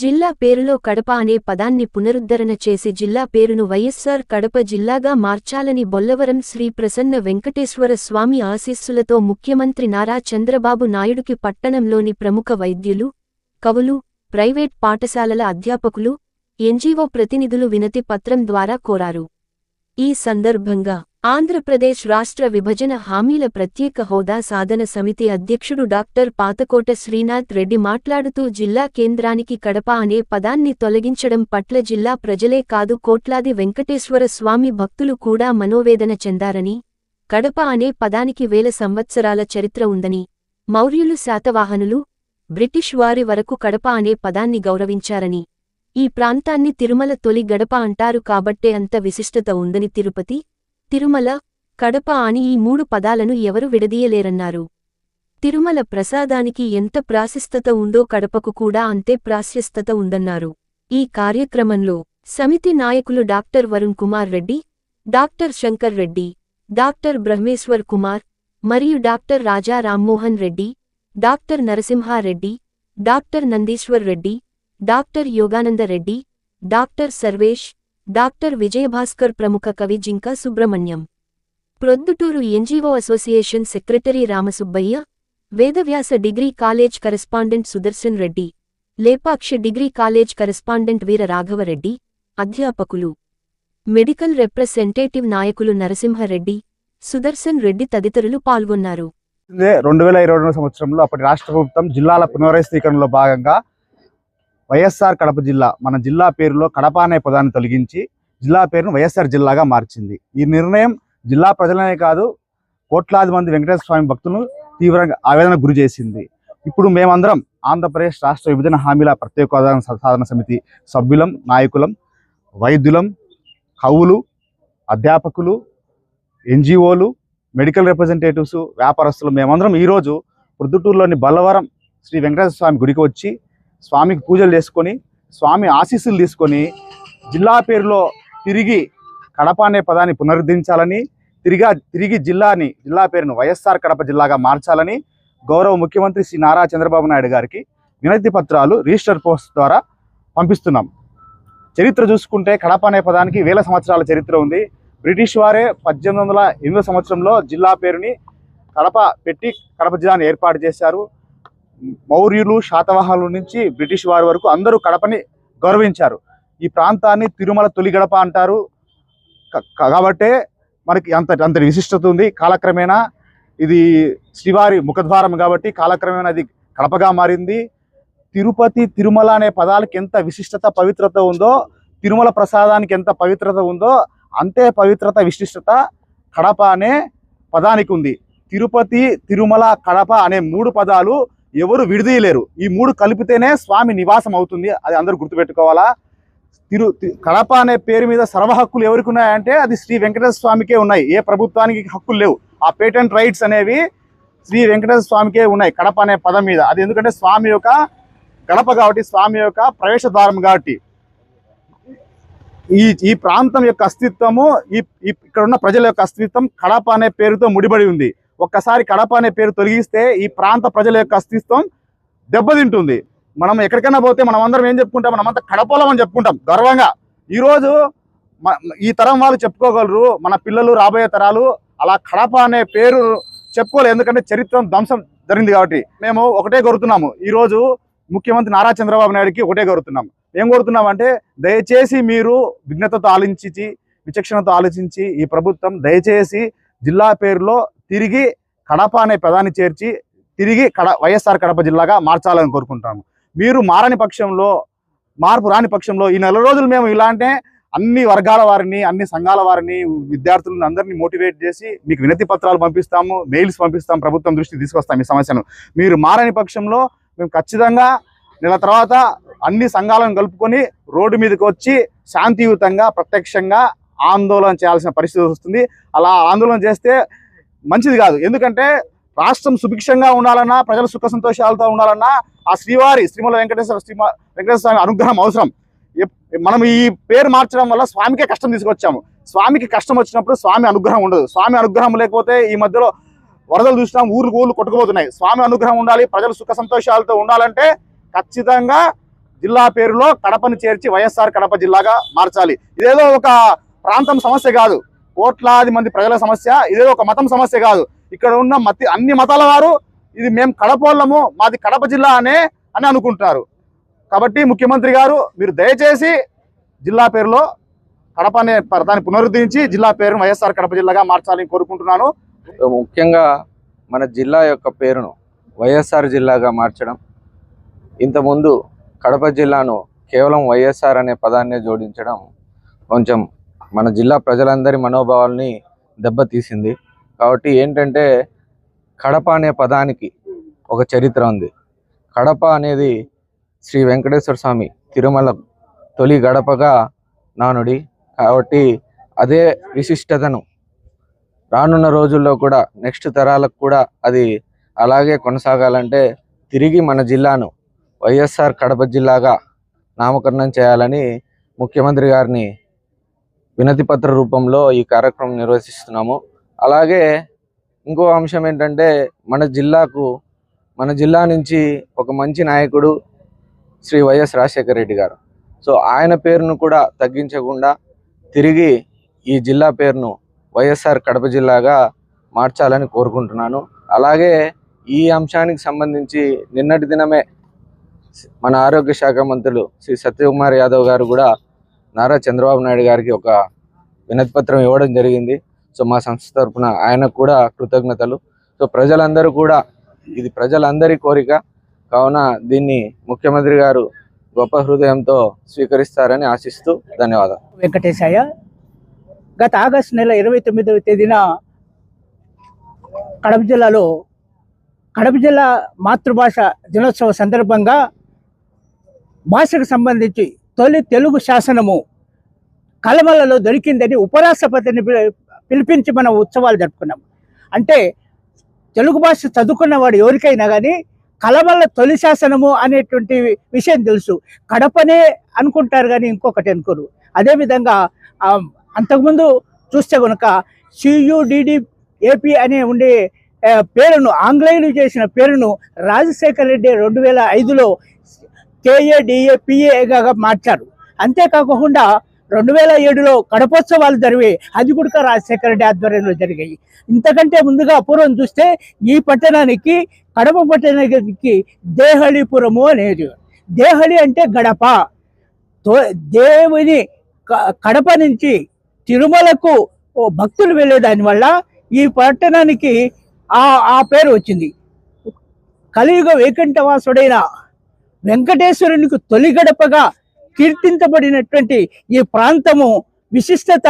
జిల్లా పేరులో కడప అనే పదాన్ని పునరుద్ధరణ చేసి జిల్లా పేరును వైఎస్సార్ కడప జిల్లాగా మార్చాలని బొల్లవరం శ్రీ ప్రసన్న వెంకటేశ్వర స్వామి ఆశీస్సులతో ముఖ్యమంత్రి నారా చంద్రబాబు నాయుడుకి పట్టణంలోని ప్రముఖ వైద్యులు కవులు ప్రైవేట్ పాఠశాలల అధ్యాపకులు ఎన్జీఓ ప్రతినిధులు వినతి పత్రం ద్వారా కోరారు. ఈ సందర్భంగా ఆంధ్రప్రదేశ్ రాష్ట్ర విభజన హామీల ప్రత్యేక హోదా సాధన సమితి అధ్యక్షుడు డాక్టర్ పాతకోట శ్రీనాథ్ రెడ్డి మాట్లాడుతూ జిల్లా కేంద్రానికి కడప అనే పదాన్ని తొలగించడం పట్ల జిల్లా ప్రజలే కాదు కోట్లాది వెంకటేశ్వర స్వామి భక్తులు కూడా మనోవేదన చెందారని కడప అనే పదానికి వేల సంవత్సరాల చరిత్ర ఉందని మౌర్యులు శాతవాహనులు బ్రిటిష్ వారి వరకు కడప అనే పదాన్ని గౌరవించారని ఈ ప్రాంతాన్ని తిరుమల తొలి గడప అంటారు కాబట్టే అంత విశిష్టత ఉందని తిరుపతి తిరుమల కడప అని ఈ మూడు పదాలను ఎవరు విడదీయలేరన్నారు. తిరుమల ప్రసాదానికి ఎంత ప్రాశస్తత ఉందో కడపకు కూడా అంతే ప్రాశస్తత ఉందన్నారు. ఈ కార్యక్రమంలో సమితి నాయకులు doctor Varun Kumar Reddy doctor Shankar Reddy doctor Brahmeshwar Kumar మరియు doctor Raja Rammohan Reddy doctor Narasimha Reddy doctor Nandeeshwar Reddy doctor Yogananda Reddy doctor Sarvesh doctor Vijayabhaskar ప్రముఖ కవి Jinka Subrahmanyam. Proddatur NGO association secretary Ramasubbaiah Vedavyasa degree college correspondent Sudarshan Reddy Lepakshi degree college correspondent Veera Raghava Reddy అధ్యాపకులు. Medical representative నాయకులు నరసింహరెడ్డి సుదర్శన్ రెడ్డి తదితరులు పాల్గొన్నారు. రెండు వేల ఇరవై రెండు సంవత్సరంలో అప్పటి రాష్ట్ర ప్రభుత్వం జిల్లాల పునర్వ్యవస్థీకరణలో భాగంగా వైఎస్ఆర్ కడప జిల్లా మన జిల్లా పేరులో కడప అనే పదాన్ని తొలగించి జిల్లా పేరును వైఎస్ఆర్ జిల్లాగా మార్చింది. ఈ నిర్ణయం జిల్లా ప్రజలనే కాదు కోట్లాది మంది వెంకటేశ్వర స్వామి భక్తులను తీవ్రంగా ఆవేదన గురి చేసింది. ఇప్పుడు మేమందరం ఆంధ్రప్రదేశ్ రాష్ట్ర విభజన హామీల ప్రత్యేక సాధన సమితి సభ్యులం నాయకులం వైద్యులం కవులు అధ్యాపకులు ఎన్జిఓలు మెడికల్ రిప్రజెంటేటివ్స్ వ్యాపారస్తులు మేమందరం ఈరోజు ప్రొద్దుటూరులోని బల్లవరం శ్రీ వెంకటేశ్వర స్వామి గుడికి వచ్చి స్వామికి పూజలు చేసుకొని స్వామి ఆశీస్సులు తీసుకొని జిల్లా పేరులో తిరిగి కడప అనే పదాన్ని పునరుద్ధరించాలని తిరిగా తిరిగి జిల్లాని జిల్లా పేరును వైఎస్ఆర్ కడప జిల్లాగా మార్చాలని గౌరవ ముఖ్యమంత్రి శ్రీ నారా చంద్రబాబు నాయుడు గారికి వినతి పత్రాలు రిజిస్టర్ పోస్ట్ ద్వారా పంపిస్తున్నాం. చరిత్ర చూసుకుంటే కడప అనే పదానికి వేల సంవత్సరాల చరిత్ర ఉంది. బ్రిటిష్ వారే పద్దెనిమిది వందల సంవత్సరంలో జిల్లా పేరుని కడప పెట్టి కడప జిల్లాని ఏర్పాటు చేశారు. మౌర్యులు శాతవాహనుల నుంచి బ్రిటిష్ వారి వరకు అందరూ కడపని గౌరవించారు. ఈ ప్రాంతాన్ని తిరుమల తొలి గడప అంటారు. కాబట్టే మనకి అంత అంతటి విశిష్టత ఉంది. కాలక్రమేణా ఇది శ్రీవారి ముఖద్వారం కాబట్టి కాలక్రమేణా అది కడపగా మారింది. తిరుపతి తిరుమల అనే పదాలకి ఎంత విశిష్టత పవిత్రత ఉందో తిరుమల ప్రసాదానికి ఎంత పవిత్రత ఉందో అంతే పవిత్రత విశిష్టత కడప అనే పదానికి ఉంది. తిరుపతి తిరుమల కడప అనే మూడు పదాలు ఎవరు విడదీయలేరు ఈ మూడు కలిపితేనే స్వామి నివాసం అవుతుంది అది అందరూ గుర్తుపెట్టుకోవాలా. తిరు తి- కడప అనే పేరు మీద సర్వ హక్కులు ఎవరికి ఉన్నాయంటే అది శ్రీ వెంకటేశ్వర స్వామికే ఉన్నాయి. ఏ ప్రభుత్వానికి హక్కులు లేవు. ఆ పేటెంట్ రైట్స్ అనేవి శ్రీ వెంకటేశ్వర స్వామికే ఉన్నాయి. కడప అనే పదం మీద. అది ఎందుకంటే స్వామి యొక్క గడప కాబట్టి స్వామి యొక్క ప్రవేశ ద్వారం కాబట్టి. ఈ ఈ ప్రాంతం యొక్క అస్తిత్వము ఈ- ఇక్కడ ఉన్న ప్రజల యొక్క అస్తిత్వం కడప అనే పేరుతో ముడిపడి ఉంది. ఒక్కసారి కడప అనే పేరు తొలగిస్తే ఈ ప్రాంత ప్రజల యొక్క అస్తిత్వం దెబ్బతింటుంది. మనం ఎక్కడికైనా పోతే మనం అందరం ఏం చెప్పుకుంటాం? మనమంతా కడపలం అని చెప్పుకుంటాం గర్వంగా. ఈరోజు ఈ తరం వాళ్ళు చెప్పుకోగలరు మన పిల్లలు రాబోయే తరాలు అలా కడప అనే పేరు చెప్పుకోలేదు ఎందుకంటే చరిత్ర ధ్వంసం జరిగింది కాబట్టి. మేము ఒకటే కోరుతున్నాము ఈరోజు ముఖ్యమంత్రి నారా చంద్రబాబు నాయుడుకి ఒకటే కోరుతున్నాం ఏం కోరుతున్నామంటే దయచేసి మీరు విఘ్నతతో ఆలోచించి విచక్షణతో ఆలోచించి ఈ ప్రభుత్వం దయచేసి జిల్లా పేరులో తిరిగి కడప అనే పదాన్ని చేర్చి తిరిగి కడ వైఎస్ఆర్ కడప జిల్లాగా మార్చాలని కోరుకుంటాము. మీరు మారని పక్షంలో మార్పు రాని పక్షంలో ఈ నెల రోజులు మేము ఇలాంటే అన్ని వర్గాల వారిని అన్ని సంఘాల వారిని విద్యార్థులను అందరినీ మోటివేట్ చేసి మీకు వినతి పత్రాలు పంపిస్తాము మెయిల్స్ పంపిస్తాం ప్రభుత్వం దృష్టి తీసుకొస్తాం ఈ సమస్యను. మీరు మారని పక్షంలో మేము ఖచ్చితంగా నెల తర్వాత అన్ని సంఘాలను కలుపుకొని రోడ్డు మీదకి వచ్చి శాంతియుతంగా ప్రత్యక్షంగా ఆందోళన చేయాల్సిన పరిస్థితి వస్తుంది. అలా ఆందోళన చేస్తే మంచిది కాదు. ఎందుకంటే రాష్ట్రం సుభిక్షంగా ఉండాలన్నా ప్రజలు సుఖ సంతోషాలతో ఉండాలన్నా ఆ శ్రీవారి శ్రీమల వెంకటేశ్వర శ్రీ వెంకటేశ్వర స్వామి అనుగ్రహం అవసరం. మనం ఈ పేరు మార్చడం వల్ల స్వామికే కష్టం తీసుకొచ్చాము. స్వామికి కష్టం వచ్చినప్పుడు స్వామి అనుగ్రహం ఉండదు. స్వామి అనుగ్రహం లేకపోతే ఈ మధ్యలో వరదలు చూసినాం ఊర్లు ఊర్లు కొట్టుకుపోతున్నాయి. స్వామి అనుగ్రహం ఉండాలి ప్రజలు సుఖ సంతోషాలతో ఉండాలంటే ఖచ్చితంగా జిల్లా పేరులో కడపను చేర్చి వైఎస్ఆర్ కడప జిల్లాగా మార్చాలి. ఇదేదో ఒక ప్రాంతం సమస్య కాదు. కోట్లాది మంది ప్రజల సమస్య. ఇదే ఒక మతం సమస్య కాదు. ఇక్కడ ఉన్న మతి అన్ని మతాల వారు ఇది మేము కడపోళ్ళము మాది కడప జిల్లా అనే అని అనుకుంటున్నారు కాబట్టి ముఖ్యమంత్రి గారు మీరు దయచేసి జిల్లా పేరులో కడప అనే దాన్ని పునరుద్ధరించి జిల్లా పేరును వైఎస్ఆర్ కడప జిల్లాగా మార్చాలని కోరుకుంటున్నాను. ముఖ్యంగా మన జిల్లా యొక్క పేరును వైఎస్ఆర్ జిల్లాగా మార్చడం ఇంతకుముందు కడప జిల్లాను కేవలం వైఎస్ఆర్ అనే పదాన్ని జోడించడం కొంచెం మన జిల్లా ప్రజలందరి మనోభావాల్ని దెబ్బతీసింది. కాబట్టి ఏంటంటే కడప అనే పదానికి ఒక చరిత్ర ఉంది. కడప అనేది శ్రీ వెంకటేశ్వర స్వామి తిరుమల తొలి గడపగా నానుడి. కాబట్టి అదే విశిష్టతను రానున్న రోజుల్లో కూడా నెక్స్ట్ తరాలకు కూడా అది అలాగే కొనసాగాలంటే తిరిగి మన జిల్లాను వైఎస్ఆర్ కడప జిల్లాగా నామకరణం చేయాలని ముఖ్యమంత్రి గారిని వినతి పత్ర రూపంలో ఈ కార్యక్రమం నిర్వహిస్తున్నాము. అలాగే ఇంకో అంశం ఏంటంటే మన జిల్లాకు మన జిల్లా నుంచి ఒక మంచి నాయకుడు శ్రీ వైఎస్ రాజశేఖర రెడ్డి గారు. సో ఆయన పేరును కూడా తగ్గించకుండా తిరిగి ఈ జిల్లా పేరును వైఎస్ఆర్ కడప జిల్లాగా మార్చాలని కోరుకుంటున్నాను. అలాగే ఈ అంశానికి సంబంధించి నిన్నటి దినమే మన ఆరోగ్య శాఖ మంత్రులు శ్రీ సత్యకుమార్ యాదవ్ గారు కూడా నారా చంద్రబాబు నాయుడు గారికి ఒక వినతిపత్రం ఇవ్వడం జరిగింది. సో మా సంస్థ తరఫున ఆయనకు కూడా కృతజ్ఞతలు. సో ప్రజలందరూ కూడా ఇది ప్రజలందరి కోరిక. కావున దీన్ని ముఖ్యమంత్రి గారు గొప్ప హృదయంతో స్వీకరిస్తారని ఆశిస్తూ ధన్యవాదాలు. వెంకటేశయ్య గత ఆగస్టు నెల ఇరవై తొమ్మిదవ తేదీన కడప జిల్లాలో కడప జిల్లా మాతృభాష దినోత్సవ సందర్భంగా భాషకు సంబంధించి తొలి తెలుగు శాసనము కలమలలో దొరికిందని ఉపరాష్ట్రపతిని పిలి- పిలిపించి మనం ఉత్సవాలు జరుపుకున్నాం. అంటే తెలుగు భాష చదువుకున్న వాడు ఎవరికైనా కానీ కలమల తొలి శాసనము అనేటువంటి విషయం తెలుసు. కడపనే అనుకుంటారు కానీ ఇంకొకటి అనుకోరు. అదేవిధంగా అంతకుముందు చూస్తే కనుక సియుడిడి ఏపీ అనే ఉండే పేరును ఆంగ్లేయులు చేసిన పేరును రాజశేఖర రెడ్డి రెండు వేల ఐదులో కేఏ డిఏ పిఏగా మార్చారు. అంతేకాకుండా రెండు వేల ఏడులో కడపోత్సవాలు జరిగాయి అది కూడా రాజశేఖర రెడ్డి ఆధ్వర్యంలో జరిగాయి. ఇంతకంటే ముందుగా పూర్వం చూస్తే ఈ పట్టణానికి కడప పట్టణానికి దేహళిపురము అనేది. దేహళి అంటే గడప. తో- దేవుని క- కడప నుంచి తిరుమలకు ఓ భక్తులు వెళ్ళే దానివల్ల ఈ పట్టణానికి ఆ ఆ పేరు వచ్చింది. కలియుగ వైకుంఠవాసుడైన వెంకటేశ్వరునికి తొలిగడపగా కీర్తించబడినటువంటి ఈ ప్రాంతము విశిష్టత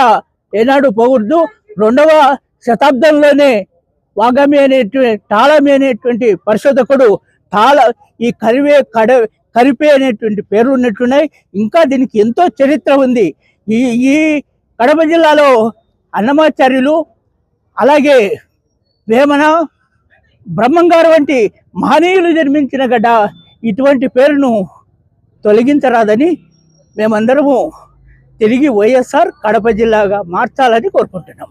ఏనాడు పోకూడదు రెండవ శతాబ్దంలోనే వాగమి అనేటువంటి తాళమి అనేటువంటి పరిశోధకుడు తాళ ఈ కరివే కడ కరిపే అనేటువంటి పేర్లు ఉన్నట్టున్నాయి. ఇంకా దీనికి ఎంతో చరిత్ర ఉంది. ఈ ఈ కడప జిల్లాలో అన్నమాచార్యులు అలాగే వేమన బ్రహ్మంగారు వంటి మహనీయులు జన్మించిన గడ్డ ఇటువంటి పేరును తొలగించరాదని మేమందరము తిరిగి వైఎస్ఆర్ కడప జిల్లాగా మార్చాలని కోరుకుంటున్నాం.